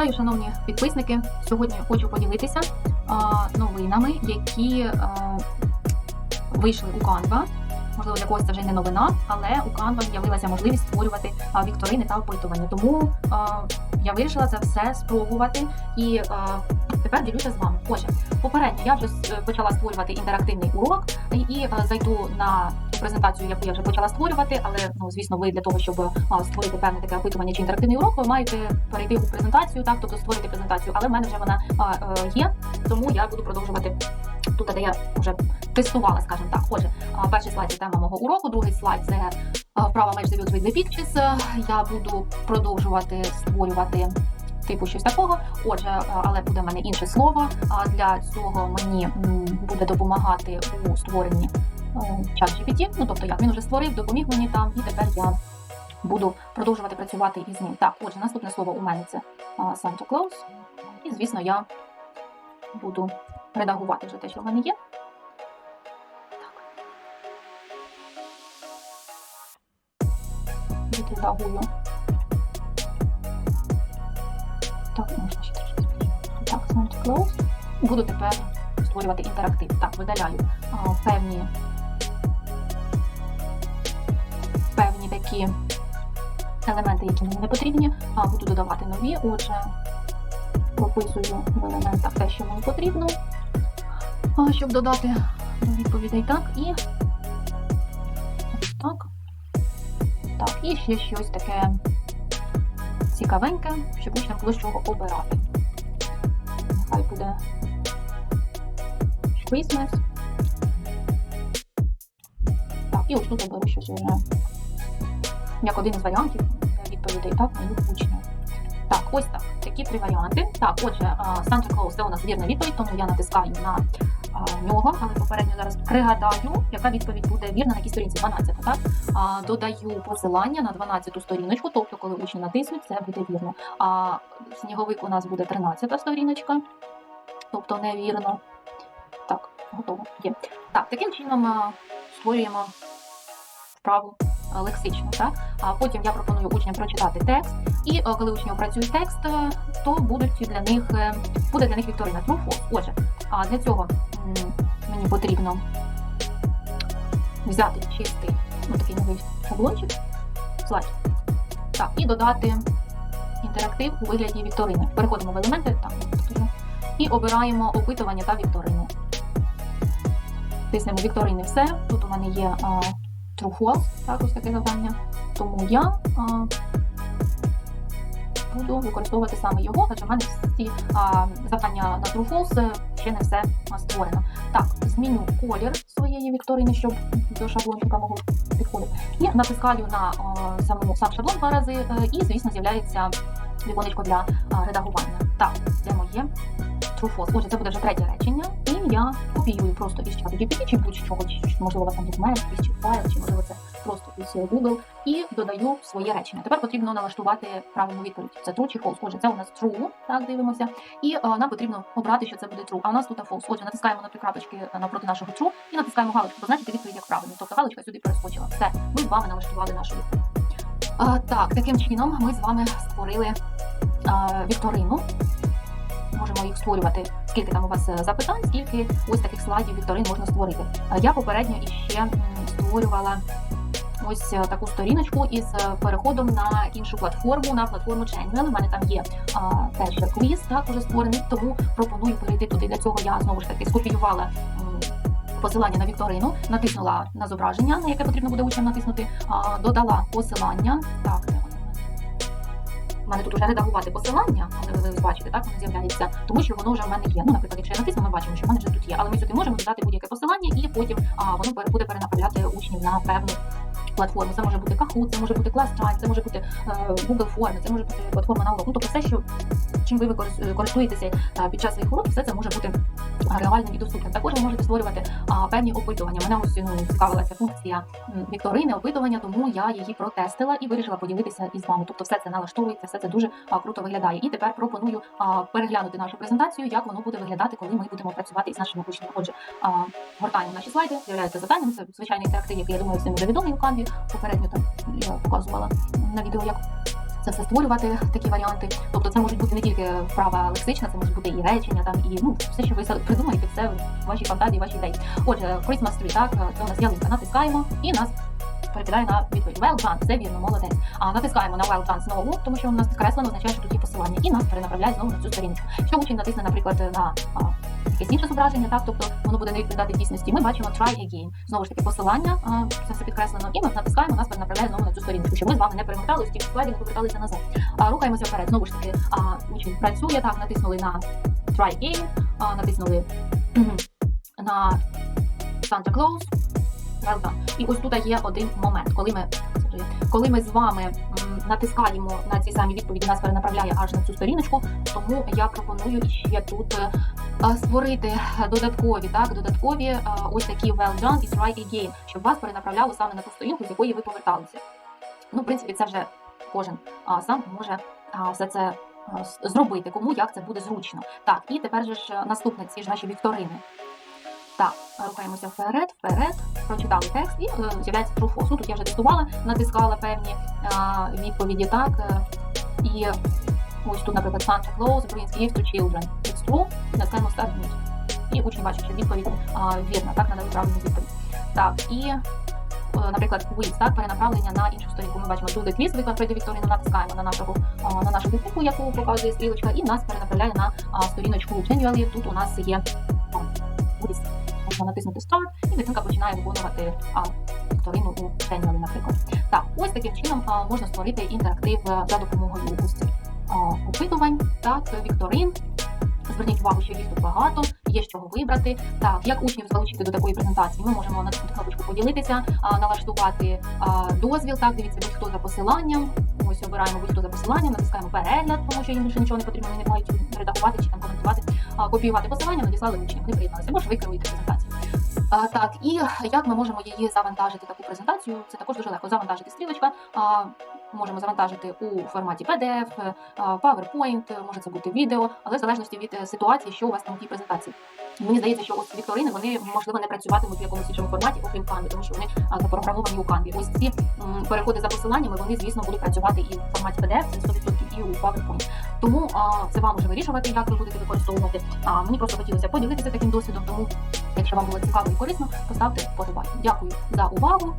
Вітаю, шановні підписники. Сьогодні хочу поділитися новинами, які а, вийшли у Canva. Можливо, для когось це вже не новина, але у Canva з'явилася можливість створювати вікторини та опитування. Тому я вирішила це все спробувати і а, тепер ділюся з вами. Отже, попередньо я вже почала створювати інтерактивний урок і, і а, зайду на презентацію, яку я вже почала створювати, але ну звісно, ви для того, щоб а, створити певне таке опитування чи інтерактивний урок, ви маєте перейти у презентацію, так тобто створити презентацію. Але в мене вже вона а, е, є, тому я буду продовжувати тут, де я вже тестувала, скажімо так. Отже, перший слайд це тема мого уроку, другий слайд це вправа the Pictures. Е, Я буду продовжувати створювати. Типу щось такого, отже, але буде в мене інше слово. А для цього мені буде допомагати у створенні чат GPT, ну тобто як він вже створив, допоміг мені там, і тепер я буду продовжувати працювати із ним. Так, отже, наступне слово у мене це Santa Claus. І, звісно, я буду редагувати вже те, що в мене є. Так. Відредагую. Так, можна ще трошки. Так, Santa Claus. Буду тепер створювати інтерактив. Так, видаляю а, певні певні такі елементи, які мені не потрібні, а буду додавати нові. Отже, прописую в елементах те, що мені потрібно, а, щоб додати до відповідей. Так, і Так, і ще щось таке цікавеньке, щоб учням було з чого обирати. Нехай буде Christmas. Так, і ось тут я беру щось вже як один із варіантів відповідей так, моїх учнів. Так, ось так. Такі три варіанти. Так, отже, а, Santa Claus це у нас вірна відповідь, тому я натискаю на а, нього, але попередньо зараз пригадаю, яка відповідь буде вірна на якій сторінці 12, так? А, додаю посилання на 12 сторіночку, тобто, коли учні натиснуть, це буде вірно. А сніговик у нас буде 13 сторіночка, тобто невірно. Так, готово. Є. Так, таким чином створюємо вправу а, лексичну. Так? А потім я пропоную учням прочитати текст, і е, коли учні опрацюють текст, е, то будуть для них е, буде для них вікторина False. Отже, а для цього мені потрібно взяти чистий ну, такий новий шаблончик, слайд. Так, і додати інтерактив у вигляді вікторини. Переходимо в елементи там, і обираємо опитування та вікторину. Тиснемо вікторини все. Тут у мене є а, True False, так, ось таке завдання. Тому я а, буду використовувати саме його, адже в мене всі а, завдання на True False ще не все створено. Так, зміню колір своєї вікторини, щоб до шаблончика могло підходити. І натискаю на а, самому сам шаблон два рази, е, і, звісно, з'являється віконечко для а, редагування. Так, це моє True False. Отже, це буде вже третє речення, я копіюю просто із чату GPT, чи будь-чого, чи можливо у вас там документ, чи файл, чи можливо це просто із Google, і додаю своє речення. Тепер потрібно налаштувати правильну відповідь. Це true чи false. Отже, це у нас true, так дивимося. І е, нам потрібно обрати, що це буде true. А у нас тут false. Отже, натискаємо на три крапочки навпроти нашого true і натискаємо галочку, позначити відповідь як правильно. Тобто галочка сюди перескочила. Все, ми з вами налаштували нашу відповідь. А, так, таким чином ми з вами створили а, вікторину. Можемо їх створювати, скільки там у вас е, запитань, скільки ось таких слайдів вікторин можна створити. Я попередньо іще створювала ось е, таку сторіночку із е, переходом на іншу платформу, на платформу Channel. У мене там є а, теж квіз, так уже створений, тому пропоную перейти туди. Для цього я знову ж таки скопіювала. Посилання на вікторину, натиснула на зображення, на яке потрібно буде учням натиснути, а, додала посилання. Так, в мене? Тут вже редагувати посилання, але ви бачите, так воно з'являється, тому що воно вже в мене є. Ну, наприклад, якщо я натисну, ми бачимо, що в мене вже тут є. Але ми сюди можемо додати будь-яке посилання, і потім а, воно буде перенаправляти учнів на певну платформу. Це може бути Kahoot, це може бути ClassTime, це може бути е, Google форми, це може бути платформа на урок. Ну, тобто все, що чим ви використ- користуєтеся е, під час своїх уроків, все це може бути реальним і доступним. Також ви можете створювати певні опитування. Мене ось ну, цікавила ця функція вікторини, опитування, тому я її протестила і вирішила поділитися із вами. Тобто, все це налаштовується, все це дуже круто виглядає. І тепер пропоную переглянути нашу презентацію, як воно буде виглядати, коли ми будемо працювати із нашими учнями. Отже, гортаємо наші слайди, з'являються завданнями. Це звичайний інтерактив, який я думаю, всім буде відомий у канві. Попередньо там я показувала на відео, як це все створювати такі варіанти. Тобто це можуть бути не тільки вправа лексична, це можуть бути і речення, там і ну все, що ви придумаєте, все в вашій фантазії, вашій ідеї. Отже, Christmas tree, так, це у нас ялинка. Натискаємо і нас перекидає на відповідь. Well done, це вірно, молодець. А натискаємо на well done знову, тому що у нас підкреслено, означає, що тут є посилання, і нас перенаправляє знову на цю сторінку. Якщо учень натисне, наприклад, на а, якесь інше зображення, так, тобто воно буде не відповідати дійсності. Ми бачимо try again. Знову ж таки, посилання, а, це все підкреслено, і ми натискаємо, нас перенаправляє знову на цю сторінку, щоб ми з вами не перемотали ті слайди, не поверталися назад. А, рухаємося вперед. Знову ж таки, а, учень працює, так, натиснули на try again, а, натиснули на Santa Claus. Done. І ось тут є один момент, коли ми коли ми з вами натискаємо на ці самі відповіді, нас перенаправляє аж на цю сторіночку. Тому я пропоную ще тут е, е, створити додаткові, так, додаткові е, ось такі well done і try again, щоб вас перенаправляло саме на ту сторінку, з якої ви поверталися. Ну, в принципі, це вже кожен сам може все це зробити, кому як це буде зручно. Так, і тепер же ж е, наступне ці ж наші вікторини. Так, рухаємося вперед, вперед, прочитали текст і е, з'являється false. Ну, тут я вже тестувала, натискала певні а, відповіді, так. е, і ось тут, наприклад, Santa Claus brings gift to children. It's true, натискаємо start news. І учень бачить, що відповідь вірна, так, надали правильну відповідь. Так, і, е, наприклад, quiz, так, перенаправлення на іншу сторінку. Ми бачимо тут квіз, виклад пройде Вікторину, натискаємо на нашого на нашу дитинку, яку показує стрілочка, і нас перенаправляє на сторіночку Genually. Тут у нас є. Можна натиснути Start, і дитинка починає виконувати а, вікторину у Genually, наприклад. Так, ось таким чином а, можна створити інтерактив е, за допомогою ось опитувань, так, вікторин. Зверніть увагу, що їх тут багато, є з чого вибрати. Так, як учнів залучити до такої презентації, ми можемо натиснути кнопочку поділитися, а, налаштувати а, дозвіл. Так, дивіться, будь-хто за посиланням. Ось обираємо будь-хто за посиланням, натискаємо перегляд, тому що їм більше нічого не потрібно, вони не мають редагувати чи там коментувати, а, копіювати посилання, надіслали учням, вони приєдналися. Або ж ви керуєте презентацією. Так, і як ми можемо її завантажити таку презентацію? Це також дуже легко. Завантажити стрілочка. А, можемо завантажити у форматі PDF, е, PowerPoint, е, може це бути відео, але в залежності від е, ситуації, що у вас там в тій презентації. Мені здається, що ось вікторини вони можливо не працюватимуть в якомусь іншому форматі, окрім Canva, тому що вони запрограмовані у Canva. Ось ці переходи за посиланнями, вони звісно будуть працювати і в форматі PDF, це 100% і у PowerPoint. Тому а, це вам уже вирішувати, як ви будете використовувати. А мені просто хотілося поділитися таким досвідом. Тому, якщо вам було цікаво і корисно, поставте вподобайку. Дякую за увагу.